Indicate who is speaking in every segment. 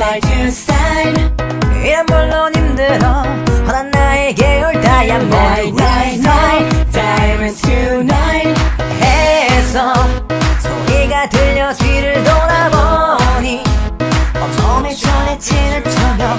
Speaker 1: side to side
Speaker 2: 이런 물론 힘들어. 허난 나에게 올 다이아몬드.
Speaker 1: Night night night Diamond tonight.
Speaker 2: 해서 소리가 들려 뒤를 돌아보니. 온몸에 전해지는 저녁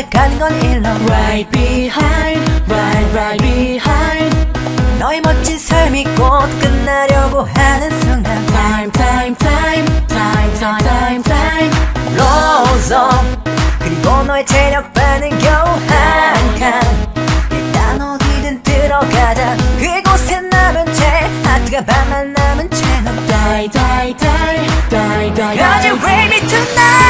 Speaker 2: 벗어났다고 생각하는 건 일러
Speaker 1: Right behind Right right behind
Speaker 2: 너의 멋진 삶이 곧 끝나려고 하는 순간
Speaker 1: Time time time time time time time
Speaker 2: 로서 그리고 너의 체력 반은 겨우 한칸 일단 어디든 들어가자 그곳에 남은 채 하트가 반만 남은 채너
Speaker 1: Die die die die die
Speaker 2: Cause you
Speaker 1: die
Speaker 2: rain me tonight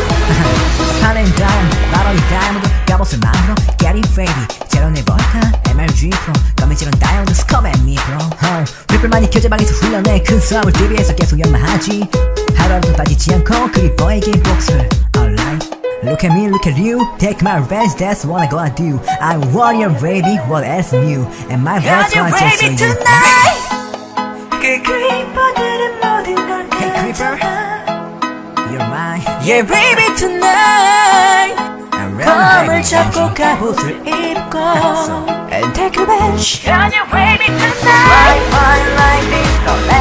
Speaker 2: 하는 다음 바로 이 다이아몬드 갑옷을 만들어 Get it ready 제로네 볼카 MRG 프로 검은지른 다이아몬드 스컵 앤 미프로 휘플만이 교재방에서 훈련해 큰 수압을 대비해서 계속 연마하지 하루라도 빠지지 않고 그리퍼에게 복수를 Alright Look at me, look at you Take my revenge, that's what I gonna do I'm warrior baby, what else new And my voice gonna just for you tonight 그 크리퍼들은 모든 걸 Hey creeper You're mine Yeah baby tonight I'm 검을 잡고 갑옷을 입고 And take revenge On your way to the night My life is the